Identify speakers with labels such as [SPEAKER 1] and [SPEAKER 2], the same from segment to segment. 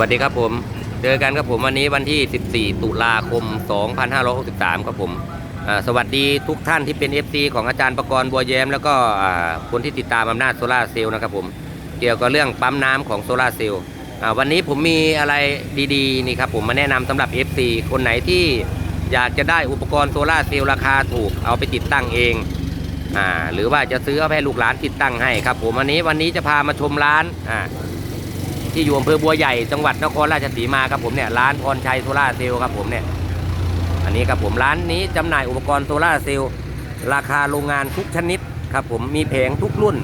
[SPEAKER 1] วัสดีครับผม เจอกันครับผมวันนี้วันที่ 14 ตุลาคม 2563 ครับผม สวัสดีทุกท่านที่เป็น FC ของอาจารย์ประกรณ์บัวแย้ม แล้วก็คนที่ติดตามอำนาจโซลาร์เซลล์นะครับผม เกี่ยวกับเรื่องปั๊มน้ำของโซลาร์เซลล์วันนี้ผมมีอะไรดีๆนี่ครับผมมาแนะนำสำหรับ FC คนไหนที่อยากจะได้อุปกรณ์โซลาร์เซลล์ราคาถูกเอาไปติดตั้งเองอหรือว่าจะซื้อเอาไปให้ลูกหลานติดตั้งให้ครับผมวันนี้วันนี้จะพามาชมร้านอ่า ที่อยู่อำเภอบัวใหญ่จังหวัดนครราชสีมาครับผมเนี่ยร้านพรชัยโซล่าเซลล์ครับผมเนี่ยอันนี้ครับผมร้านนี้จำหน่ายอุปกรณ์โซล่าเซลล์ราคาโรงงานทุกชนิดครับผมมีแผงทุกรุ่น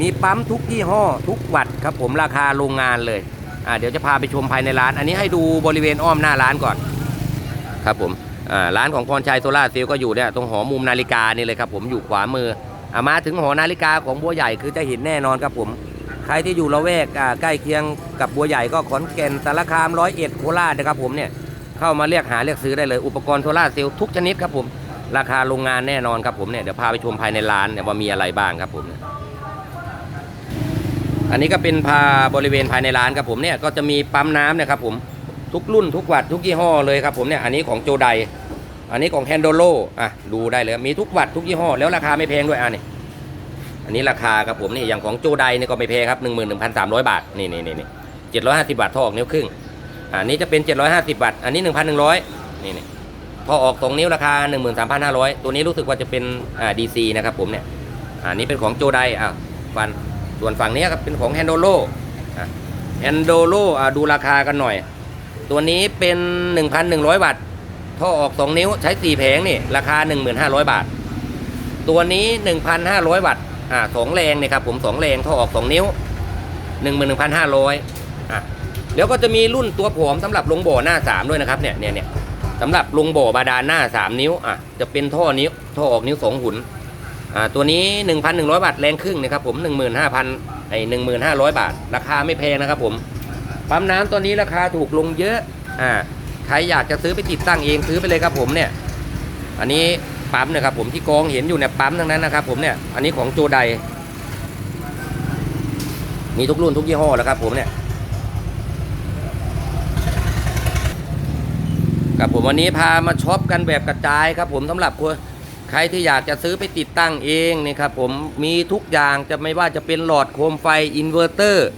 [SPEAKER 1] มีปั๊มทุกยี่ห้อ ทุกวัตต์ครับผมราคาโรงงานเลยอ่าเดี๋ยวจะพาไปชมภายในร้าน อันนี้ให้ดูบริเวณอ้อมหน้าร้านก่อนครับผมอ่าร้านของพรชัยโซล่าเซลล์ก็อยู่เนี่ยตรงหอมุมนาฬิกานี่เลยครับผมอยู่ขวามืออามาถึงหอนาฬิกาของบัวใหญ่คือจะเห็นแน่นอนครับผม ใครที่อยู่ละแวกใกล้เคียงกับบัวใหญ่ก็ขอนแก่นสารคามร้อยเอ็ดโคราชนะครับผมเนี่ยเข้ามาเรียกหาเรียกซื้อได้เลยอุปกรณ์โซลาเซลล์ทุกชนิดครับผมราคาโรงงานแน่นอนครับผมเนี่ยเดี๋ยวพาไปชมภายในร้านเนี่ยว่ามีอะไรบ้างครับผมเนี่ยอันนี้ก็เป็นพาบริเวณภายในร้านครับผมเนี่ยก็จะมีปั๊มน้ำเนี่ยครับผมทุกรุ่นทุกวัตต์ทุกยี่ห้อเลยครับผมเนี่ยอันนี้ของโจไดอันนี้ของแฮนโดโลอะดูได้เลยมีทุกวัตต์ทุกยี่ห้อแล้วราคาไม่แพงด้วยอะนี่ อันนี้ราคาครับผมนี่อย่างของโจไดนี่ก็ไม่แพงครับหนึ่งหมื่นหนึ่งพันสามร้อยบาท นี่นี่นี่เจ็ดร้อยห้าสิบบาทท่อออกนิ้วครึ่งอันนี้จะเป็นเจ็ดร้อยห้าสิบบาท อันนี้หนึ่งพันหนึ่งร้อยนี่นี่ท่อออกสองนิ้วราคาหนึ่งหมื่นสามพันห้าร้อยตัวนี้รู้สึกว่าจะเป็นอ่าดีซีนะครับผมเนี่ยอันนี้เป็นของโจไดอะฟันส่วนฝั่งนี้ครับเป็นของแฮนโดโลแฮนโดโลอะดูราคากันหน่อย ตัวนี้เป็นหนึ่งพันหนึ่งร้อยบาทท่อออกสองนิ้วใช้สี่แผงนี่ราคาหนึ่งหมื่นห้าร้อยบาท ตัวนี้หนึ่งพันห้าร้อยวัตต์ อ่าสองแรงเนี่ยครับผมสองแรงท่อออกสองนิ้วหนึ่งหมื่นหนึ่งพันห้าร้อยอะแล้วก็จะมีรุ่นตัวผอมสำหรับลงบ่อหน้าสามด้วยนะครับเนี่ยเนี่ยเนี่ยสำหรับลงบ่อบาดาลหน้าสามนิ้วอะจะเป็นท่อนิ้วท่อออกนิ้วสองหุ่นอ่าตัวนี้หนึ่งพันหนึ่งร้อยบาทแรงครึ่งนะครับผมหนึ่งหมื่นห้าพันไอหนึ่งหมื่นห้าร้อยบาท ราคาไม่แพงนะครับผมปั๊มน้ำตัวนี้ราคาถูกลงเยอะอ่าใครอยากจะซื้อไปติดตั้งเองซื้อไปเลยครับผมเนี่ย อันนี้ ปั๊มเนี่ยครับผมที่กองเห็นอยู่เนี่ยปั๊มทั้งนั้นนะครับผมเนี่ยอันนี้ของโจไดมีทุกรุ่นทุกยี่ห้อแล้วครับผมเนี่ยครับผมวันนี้พามาช็อปกันแบบกระจายครับผมสำหรับคนใครที่อยากจะซื้อไปติดตั้งเองนี่ครับผมมีทุกอย่างจะไม่ว่าจะเป็นหลอดโคมไฟอินเวอร์เตอร์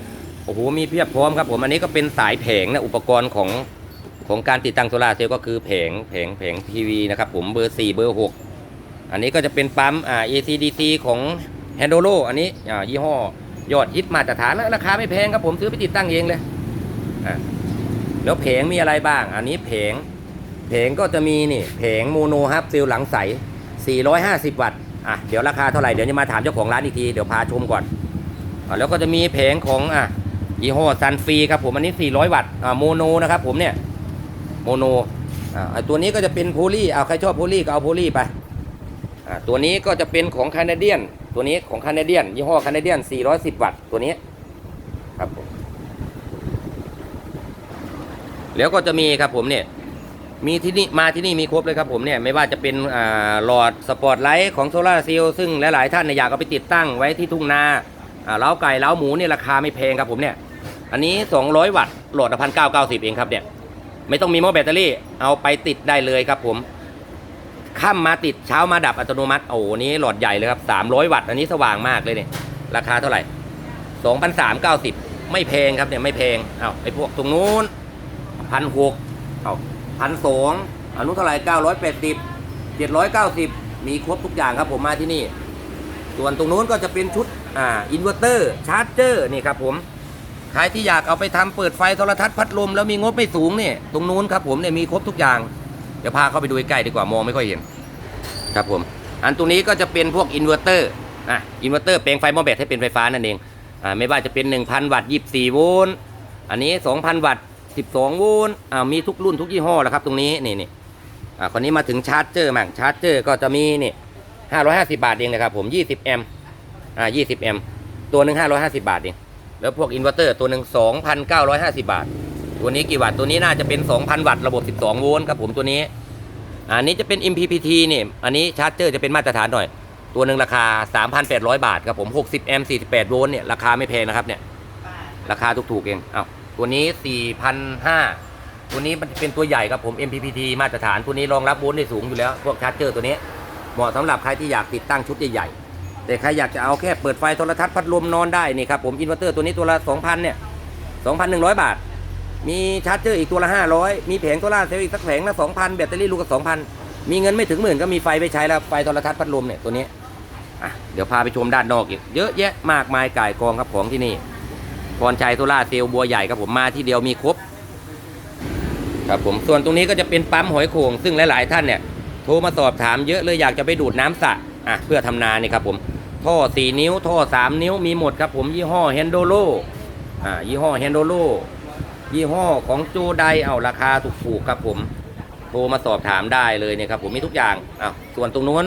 [SPEAKER 1] โอ้โหมีเพียบพร้อมครับผมอันนี้ก็เป็นสายแผงนะอุปกรณ์ของ ของการติดตั้งโซลาเซลล์ก็คือแผงแผงแผงทีวีนะครับผมเบอร์ 4 เบอร์ 6 อันนี้ก็จะเป็นปั๊มอ่า ACDC ของ h a n d o l o อันนี้อ่ายี่ห้อยอดฮิตมาตรฐานแล้วราคาไม่แพงครับผมซื้อไปติดตั้งเองเลยอ่าแล้วแผงมีอะไรบ้าง อันนี้แผงแผงก็จะมีนี่แผงโมโนฮับฟิลหลังใส 450 วัตต์อะเดี๋ยวราคาเท่าไหร่เดี๋ยวจะมาถามเจ้าของร้านอีกทีเดี๋ยวพาชมก่อนอ่าแล้วก็จะมีแผงของอะยี่ห้อซันฟรีครับผมอันนี้ 400 วัตต์อ่าโมโนนะครับผมเนี่ย โมโนอ่าตัวนี้ก็จะเป็นโพลีเอาใครชอบโพลีก็เอาโพลีไปอ่าตัวนี้ก็จะเป็นของคานาเดียน ตัวนี้ของคานาเดียน ยี่ห้อคานาเดียน 410 วัตต์ตัวนี้ครับผมแล้วก็จะมีครับผมเนี่ยมีที่นี่มาที่นี่มีครบเลยครับผมเนี่ยไม่ว่าจะเป็นอ่าหลอดสปอตไลท์ของโซลาร์เซลล์ซึ่งหลายๆท่านเนี่ยอยากเอาไปติดตั้งไว้ที่ทุ่งนาอ่าเล้าไก่เล้าหมูเนี่ยราคาไม่แพงครับผมเนี่ยอันนี้ 200 วัตต์หลอดพันเก้าเก้าสิบเองครับเนี่ย ไม่ต้องมีหม้อแบตเตอรี่ เอาไปติดได้เลยครับผมค่ำมาติดเช้ามาดับอัตโนมัติ โอ้โหนี้หลอดใหญ่เลยครับ300 วัตต์อันนี้สว่างมากเลยเนี่ยราคาเท่าไหร่2,390 ไม่แพงครับเนี่ยไม่แพงเอาไอ้พวกตรงนู้นพันหกเอาพันสองอนนู้นเท่าไหร่980 790 มีครบทุกอย่างครับผมมาที่นี่ ส่วนตรงนู้นก็จะเป็นชุดอ่าอินเวอร์เตอร์ชาร์จเจอร์นี่ครับผม ใครที่อยากเอาไปทำเปิดไฟโทรทัศน์พัดลมแล้วมีงบไม่สูงเนี่ยตรงนู้นครับผมเนี่ยมีครบทุกอย่าง เดี๋ยวพาเข้าไปดูใกล้ดีกว่ามองไม่ค่อยเห็นครับผม อันตรงนี้ก็จะเป็นพวกอินเวอร์เตอร์อะอินเวอร์เตอร์แปลงไฟมอแบตให้เป็นไฟฟ้านั่นเองอ่าไม่ว่าจะเป็น 1,000 วัตต์24โวลต์อันนี้ 2,000 วัตต์12โวลต์อ่ามีทุกรุ่นทุกยี่ห้อแล้วครับตรงนี้นี่นี่อ่าคนนี้มาถึงชาร์จเจอร์มั่งชาร์จเจอร์ก็จะมีนี่550 บาทเองนะครับผม 20 แอมป์อ่า20 แอมป์ตัวหนึ่ง550 บาทเอง แล้วพวกอินเวอร์เตอร์ตัวหนึ่ง2,950 บาท ตัวนี้กี่วัตต์ตัวนี้น่าจะเป็น 2,000 วัตต์ระบบ 12 โวลต์ครับผมตัวนี้ อันนี้จะเป็น MPPT นี่อันนี้ชาร์จเจอร์จะเป็นมาตรฐานหน่อย ตัวหนึ่งราคา 3,800 บาทครับผม 60 แอมป์ 48 โวลต์เนี่ยราคาไม่แพงนะครับเนี่ยราคาถูกๆเองเอาตัวนี้ 4,500 ตัวนี้มันเป็นตัวใหญ่ครับผม MPPT มาตรฐานตัวนี้รองรับโวลต์ได้สูงอยู่แล้ว พวกชาร์จเจอร์ตัวนี้เหมาะสำหรับใครที่อยากติดตั้งชุดใหญ่ๆ แต่ใครอยากจะเอาแค่เปิดไฟโทรทัศน์พัดลมนอนได้นี่ครับผมอินเวอร์เตอร์ตัวนี้ตัวละ 2,000 เนี่ย 2,100 บาท มีชาร์จเจอร์อีกตัวละ 500 มีแผงโซล่าเซลล์อีกสักแผงละ 2,000 แบตเตอรี่ลูกละ2,000 มีเงินไม่ถึงหมื่นก็มีไฟไปใช้แล้วไฟโทรทัศน์พัดลมเนี่ยตัวนี้อะเดี๋ยวพาไปชมด้านนอกอีกเยอะแยะมากมายก่ายกองครับของที่นี่พรชัยโซล่าเซลล์บัวใหญ่ครับผมมาที่เดียวมีครบครับผมส่วนตรงนี้ก็จะเป็นปั๊มหอยโข่งซึ่งหลาย ๆ ท่านเนี่ยโทรมาสอบถามเยอะเลยอยากจะไปดูดน้ำสระ อะเพื่อทำนานี่ครับผม ท่อ 4 นิ้ว ท่อ 3 นิ้วมีหมดครับผมยี่ห้อเฮนโดโลอ่ายี่ห้อเฮนโดโลยี่ห้อของจูไดเอาราคาถูกๆครับผม โทรมาสอบถามได้เลยเนี่ยครับผมมีทุกอย่างอะส่วนตรงนู้น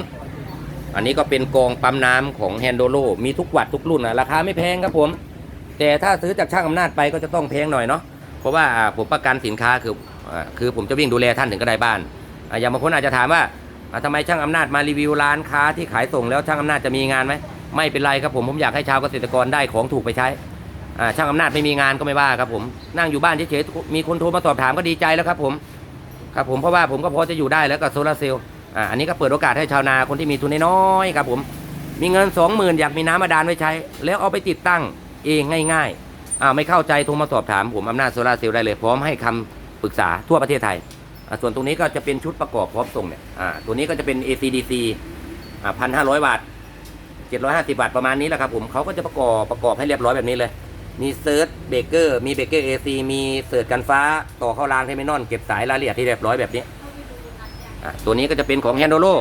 [SPEAKER 1] อันนี้ก็เป็นกองปั๊มน้ำของแฮนโดโลมีทุกวัดทุกรุ่นนะราคาไม่แพงครับผม แต่ถ้าซื้อจากช่างอำนาจไปก็จะต้องแพงหน่อยเนาะเพราะว่าผมประกันสินค้าคืออ่าคือผมจะวิ่งดูแลท่านถึงก็ได้บ้านอ่าอย่างบางคนอาจจะถามว่า อ่าทำไมช่างอำนาจมารีวิวร้านค้าที่ขายส่งแล้วช่างอำนาจจะมีงานไหมไม่เป็นไรครับผมผมอยากให้ชาวเกษตรกรได้ของถูกไปใช้อ่าช่างอำนาจไม่มีงานก็ไม่ว่าครับผมนั่งอยู่บ้านเฉยๆมีคนโทรมาสอบถามก็ดีใจแล้วครับผมครับผมเพราะว่าผมก็พอจะอยู่ได้แล้วกับโซลาร์เซลล์อ่าอันนี้ก็เปิดโอกาสให้ชาวนาคนที่มีทุนน้อยๆครับผมมีเงิน 20,000 อยากมีน้ำมาดานไว้ใช้ แล้วเอาไปติดตั้งเองง่ายๆอ่าไม่เข้าใจโทรมาสอบถามผมอำนาจโซลาร์เซลล์ได้เลยพร้อมให้คำปรึกษาทั่วประเทศไทย ส่วนตรงนี้ก็จะเป็นชุดประกอบพร้อมส่งเนี่ยตัวนี้ก็จะเป็น ACDC พันห้าร้อยบาทเจ็ดร้อยห้าสิบาทประมาณนี้แหละครับผมเขาก็จะประกอบประกอบให้เรียบร้อยแบบนี้เลย มีเซิร์ชเบเกอร์มีเบเกอร์เอซีมีเสิร์ชกันฟ้าต่อเข้ารางเทมินอนเก็บสายรายละเอียดที่เรียบร้อยแบบนี้ตัวนี้ก็จะเป็นของ h a n d o l o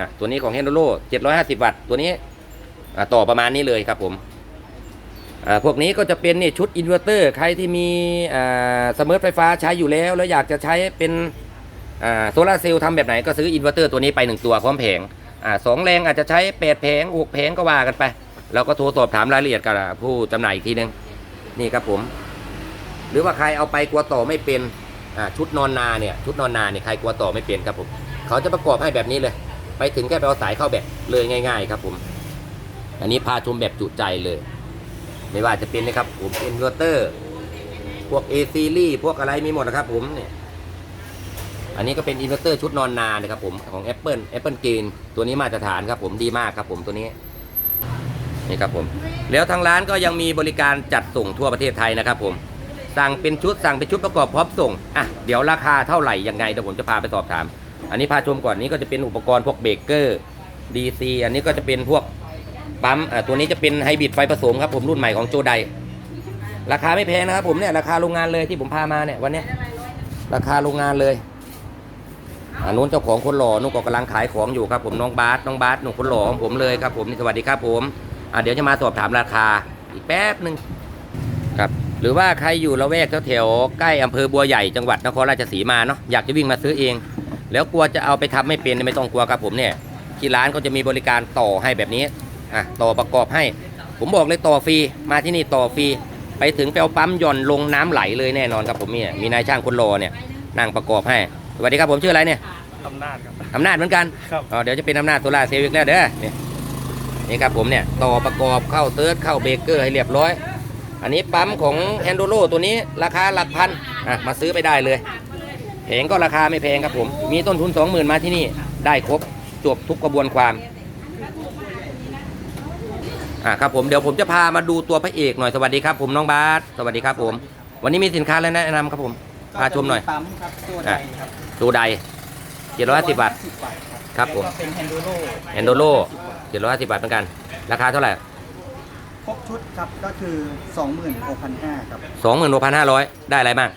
[SPEAKER 1] นะตัวนี้ของ h a n d o l o 750วัตต์ตัวนี้ต่อประมาณนี้เลยครับผมพวกนี้ก็จะเป็นนี่ชุดอินเวอร์เตอร์ใครที่มีอ่าเสมอไฟฟ้าใช้อยู่แล้ว แล้วอยากจะใช้เป็น โซลาเซลล์ทำแบบไหนก็ซื้ออินเวอร์เตอร์ตัวนี้ไปหนึ่งตัวพร้อมแผงอ่าสองแรงอาจจะใช้แปดแผงหกแผงก็ว่ากันไป เราก็โทรสอบถามรายละเอียดกับผู้จำหน่ายอีกทีนึง นี่ครับผม หรือว่าใครเอาไปกลัวต่อไม่เป็นอ่าชุดนอนนาเนี่ยชุดนอนนาเนี่ยใครกลัวต่อไม่เป็นครับผมเขาจะประกอบให้แบบนี้เลย ไปถึงแค่ไปเอาสายเข้าแบบเลยง่าย ๆ ครับผม อันนี้พาชมแบบจุใจเลย ไม่ว่าจะเป็นนะครับผมอินเวอร์เตอร์พวก A series พวกอะไรมีหมดนะครับผมเนี่ย อันนี้ก็เป็นอินเวอร์เตอร์ชุดนอนนานะครับผมของ Apple Apple Green ตัวนี้มาตรฐานครับผมดีมากครับผมตัวนี้นี่ครับผมแล้วทางร้านก็ยังมีบริการจัดส่งทั่วประเทศไทยนะครับผมสั่งเป็นชุดสั่งเป็นชุดประกอบพร้อมส่งอะเดี๋ยวราคาเท่าไหร่ยังไงเดี๋ยวผมจะพาไปสอบถาม อันนี้พาชมก่อนนี้ก็จะเป็นอุปกรณ์พวกเบรกเกอร์ DC อันนี้ก็จะเป็นพวกปั๊มอ่าตัวนี้จะเป็นไฮบริดไฟผสมครับผมรุ่นใหม่ของโจไดราคาไม่แพงนะครับผมเนี่ยราคาโรงงานเลยที่ผมพามาเนี่ยวันนี้ราคาโรงงานเลย อันนู้นเจ้าของคนหล่อนุ่นก็กำลังขายของอยู่ครับผมน้องบาสน้องบาสหนุ่มคนหล่อของผมเลยครับผมนี่สวัสดีครับผมอ่าเดี๋ยวจะมาสอบถามราคาอีกแป๊บหนึ่งครับหรือว่าใครอยู่ละแวกแถวๆใกล้อำเภอบัวใหญ่จังหวัดนครราชสีมาเนาะอยากจะวิ่งมาซื้อเอง แล้วกลัวจะเอาไปทำไม่เป็นไม่ต้องกลัวครับผมเนี่ยที่ร้านก็จะมีบริการต่อให้แบบนี้อะต่อประกอบให้ ผมบอกเลยต่อฟรีมาที่นี่ต่อฟรีไปถึงไปเอาปั๊มย่อนลงน้ำไหลเลยแน่นอนครับผมเนี่ยมีนายช่างคนรอเนี่ยนั่งประกอบให้ สวัสดีครับผมชื่ออะไรเนี่ย
[SPEAKER 2] อำนาจครับ
[SPEAKER 1] อำนาจเหมือนกัน
[SPEAKER 2] ครับ
[SPEAKER 1] อ๋อเดี๋ยวจะเป็นอำนาจโซลาร์เซลล์อีกแล้วเด้อนี่นี่ครับผมเนี่ยต่อประกอบเข้าเติร์ดเข้าเบรกเกอร์ให้เรียบร้อย อันนี้ปั๊มของแอนโดโลตัวนี้ราคาหลักพันอะมาซื้อไปได้เลยแผงก็ราคาไม่แพงครับผม มีต้นทุน 20,000 มาที่นี่ได้ครบจบทุกกระบวนความอะครับผมเดี๋ยวผมจะพามาดูตัวพระเอกหน่อยสวัสดีครับผมน้องบาสสวัสดีครับผม วันนี้มีสินค้าอะไรแนะนำครับผมพาชมหน่อย
[SPEAKER 3] ปั๊มครับตัวใดครับ
[SPEAKER 1] ตัวใด750บาท
[SPEAKER 3] 10บาท
[SPEAKER 1] ครับผม
[SPEAKER 3] แล้วก็เป็นแฮนโดโล
[SPEAKER 1] แอนโดโล750บาทเหมือนกัน ราคาเท่าไหร่
[SPEAKER 3] ครบชุดครับก็คือ 26,500ครับ
[SPEAKER 1] 26,500ได้อะไรบ้าง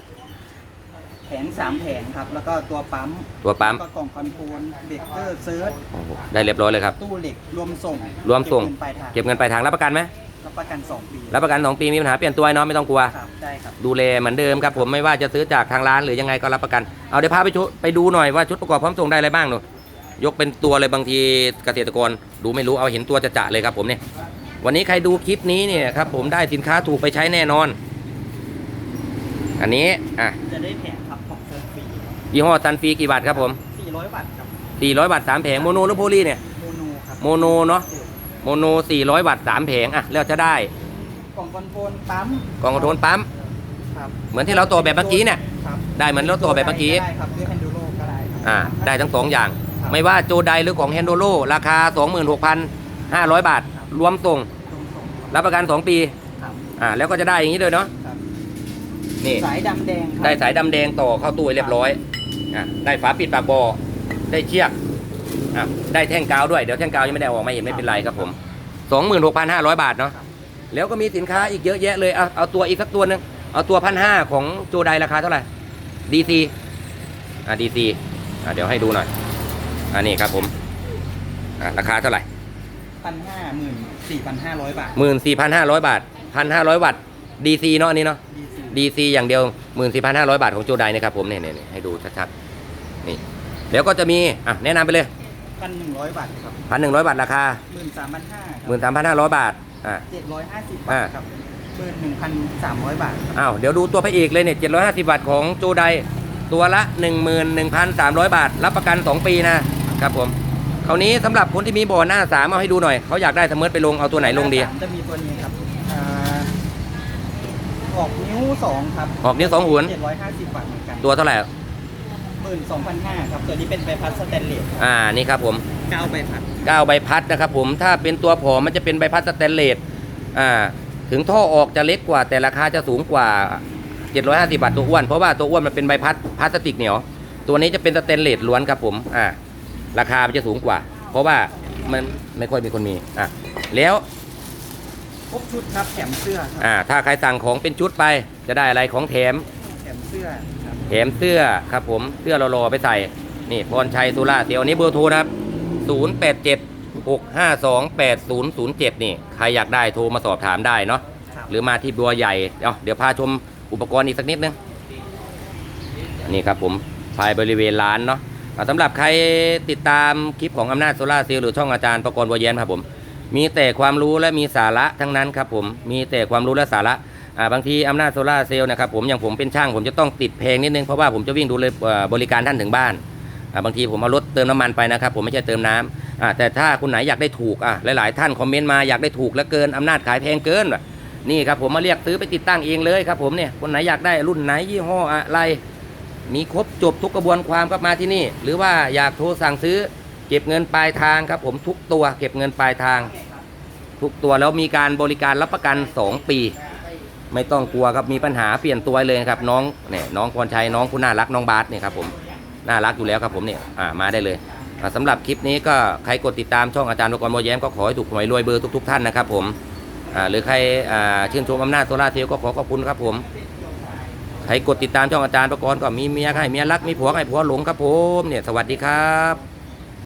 [SPEAKER 3] แผง3แผงครับ แล้วก็ตัวปั๊ม
[SPEAKER 1] ตัวปั๊ม
[SPEAKER 3] แล้วก็กล่องคอนโทรลเบรกเกอร์เซิร์ช
[SPEAKER 1] โอ้โหได้เรียบร้อยเลยครับ
[SPEAKER 3] ตู้เหล็กรวมส่ง
[SPEAKER 1] รวมส่ง
[SPEAKER 3] เก็บเงินปลายทาง
[SPEAKER 1] เก็บเงินปลายทางรับประกันไหม
[SPEAKER 3] รับประกัน 2 ปี
[SPEAKER 1] รับประกัน2ปีมีปัญหาเปลี่ยนตัวเนาะไม่ต้องกลัว
[SPEAKER 3] ครับได้ครับ
[SPEAKER 1] ดูแลเหมือนเดิมครับผมไม่ว่าจะซื้อจากทางร้านหรือยังไงก็รับประกัน เอาเดี๋ยวพาไปชุไปดูหน่อยว่าชุดประกอบพร้อมส่งได้อะไรบ้างหนูยกเป็นตัวเลยบางทีเกษตรกรดูไม่รู้เอาเห็นตัวจะจะๆเลยครับผมเนี่ยวันนี้ใครดูคลิปนี้เนี่ยครับผมได้สินค้าถูกไปใช้แน่นอน อันนี้อะ
[SPEAKER 3] จะได้แผงครับของเซิร์ฟฟรี
[SPEAKER 1] ยี่ห้อซันฟรีกี่บาทครับผม
[SPEAKER 3] 400วัตต์ครับ
[SPEAKER 1] 400บาทสามแผงโมโนหรือโพลีเนี่ย
[SPEAKER 3] โมโนครับ
[SPEAKER 1] โมโนเนาะ โมโน 400 วัตต์3แผงอะแล้วจะได้
[SPEAKER 3] กล่องคอนโทรลปั๊ม
[SPEAKER 1] กล่องคอนโทรลปั๊ม
[SPEAKER 3] ครับ
[SPEAKER 1] เหมือนที่เราตัวแบบเมื่อกี้เนี่ย
[SPEAKER 3] ครับ
[SPEAKER 1] ได้เหมือนเราตัวแบบเมื่อกี้
[SPEAKER 3] ได้ครับด้วยแฮนดูโลก็ได้ครับ
[SPEAKER 1] อ่า ได้ทั้งสองอย่าง
[SPEAKER 3] ครับ
[SPEAKER 1] ไม่ว่าโจไดหรือของแฮนโดโลราคา 26,500 บาทรวมส่ง
[SPEAKER 3] ตรงส่ง
[SPEAKER 1] รับประกัน 2 ปี
[SPEAKER 3] ครับ
[SPEAKER 1] อ่า แล้วก็จะได้อย่างนี้เลยเนาะ
[SPEAKER 3] ครับ
[SPEAKER 1] นี่
[SPEAKER 3] สายดำแดงครับ
[SPEAKER 1] ได้สายดำแดงต่อเข้าตู้ให้เรียบร้อย อะ ได้ฝาปิดปากบอได้เชือก อะได้แท่งกาวด้วยเดี๋ยวแท่งกาวยังไม่ได้ออกมาเห็นไม่เป็นไรครับผม26,500 บาทเนาะแล้วก็มีสินค้าอีกเยอะแยะเลยเอาเอาตัวอีกสักตัวหนึงเอาตัวพันห้าของโจไดราคาเท่าไหร่ DC อะ DC อะเดี๋ยวให้ดูหน่อยอันนี้ครับผมอะราคาเท่าไหร่
[SPEAKER 3] พันห้าหมื่นสี่พันห้าร้อยบาท
[SPEAKER 1] หมื่นสี่พันห้าร้อยบาทพันห้าร้อยวัตต์ DC เนาะอันนี้เนาะ
[SPEAKER 3] ดีซี
[SPEAKER 1] DC อย่างเดียว 14,500 บาทของโจไดนะครับผมเนี่ยเนี่ยให้ดูชัดๆนี่เดี๋ยวก็จะมี อะ แนะนำไปเลย
[SPEAKER 3] พันหนึ่งร้อยบาทครับ
[SPEAKER 1] 1,100บาทราคา
[SPEAKER 3] หมื่นสามพันห้าครับ
[SPEAKER 1] 13,500บาทอะ
[SPEAKER 3] เจ็ดร้อยห้าสิบ
[SPEAKER 1] อ่า
[SPEAKER 3] บาทครับหมื่นหนึ่งพันสามร้อยบาทครับ
[SPEAKER 1] อ้าวเดี๋ยวดูตัวพระเอกเลยเนี่ย750บาทของโจไดตัวละ11,300บาท รับประกัน2ปีนะครับผมคราวนี้สำหรับคนที่มีบ่อหน้าสามเอาให้ดูหน่อยเขาอยากได้เสมอไปลงเอาตัวไหนลงดี
[SPEAKER 3] จะมีตัวนี้ครับอ่าออกนิ้วสองครับ
[SPEAKER 1] ออกนิ้วสองหุ่น
[SPEAKER 3] เจ็ดร้อยห้าสิบบาทเหมือนกัน
[SPEAKER 1] ตัวเท่าไหร่
[SPEAKER 3] หมื่นสองพันห้าครับตัวนี้เป็นใบพัดสแตนเลส
[SPEAKER 1] อ่านี่ครับผม
[SPEAKER 3] เก้าใบพัด
[SPEAKER 1] ก้าวใบพัดนะครับผมถ้าเป็นตัวผอมมันจะเป็นใบพัดสแตนเลสอ่าถึงท่อออกจะเล็กกว่า แต่ราคาจะสูงกว่า 750 บาทตัวอ้วนเพราะว่าตัวอ้วนมันเป็นใบพัดพลาสติกเหนียว ตัวนี้จะเป็นสแตนเลสล้วนครับผมอ่าราคามันจะสูงกว่า เพราะว่ามันไม่ค่อยมีคนมีอะแล้ว
[SPEAKER 3] ครบชุดครับแถมเสื้อครับ
[SPEAKER 1] อ่าถ้าใครสั่งของเป็นชุดไปจะได้อะไรของแถม
[SPEAKER 3] แถมเสื้อครับ
[SPEAKER 1] แถมเสื้อครับผมเสื้อรอๆไปใส่ นี่พรชัยสุราเดี๋ยวนี้เบอร์โทรนะครับ 087 652 8007 นี่ ใครอยากได้โทรมาสอบถามได้เนาะ
[SPEAKER 3] ครับ
[SPEAKER 1] หรือมาที่บัวใหญ่เอาเดี๋ยวพาชมอุปกรณ์อีกสักนิดนึง นี่ครับผมภายบริเวณร้านเนาะอ่าสำหรับใครติดตามคลิปของอำนาจโซล่าร์เซลล์หรือช่องอาจารย์ประกรณ์บัวแย้มครับผม มีแต่ความรู้และมีสาระทั้งนั้นครับผม มีแต่ความรู้และสาระ อ่าบางทีอำนาจโซล่าเซลล์นะครับผมอย่างผมเป็นช่างผมจะต้องติดเพลงนิดนึง เพราะว่าผมจะวิ่งดูเลยบริการท่านถึงบ้านอ่าบางทีผมเอารถเติมน้ำมันไปนะครับ ผมไม่ใช่เติมน้ำอ่าแต่ถ้าคุณไหนอยากได้ถูกอะหลาย ๆ ท่านคอมเมนต์มาอยากได้ถูกแล้วเกินอำนาจขายแพงเกินนี่ครับผมมาเรียกซื้อไปติดตั้งเองเลยครับผมเนี่ยคนไหนอยากได้รุ่นไหนยี่ห้ออะไร มีครบจบทุกกระบวนความก็มาที่นี่ หรือว่าอยากโทรสั่งซื้อเก็บเงินปลายทางครับผมทุกตัวเก็บเงินปลายทาง ทุกตัวแล้วมีการบริการรับประกัน 2 ปี ไม่ต้องกลัวครับมีปัญหาเปลี่ยนตัวเลยครับน้องเนี่ยน้องพรชัยน้องคุณน่ารักน้องบาสเนี่ยครับผมน่ารักอยู่แล้วครับผมเนี่ยอ่ามาได้เลยอ่าสำหรับคลิปนี้ก็ใครกดติดตามช่องอาจารย์ประกรณ์โมแย้มก็ขอให้ถูกหวยรวยเบอร์ทุก ๆ ท่านนะครับผมหรือใครชื่นชมอำนาจโซล่าร์เทลก็ขอขอบคุณครับผมใครกดติดตามช่องอาจารย์ประกรณ์ก็มีเมียให้เมียรักมีผัวให้ผัวหลงครับผมเนี่ยสวัสดีครับ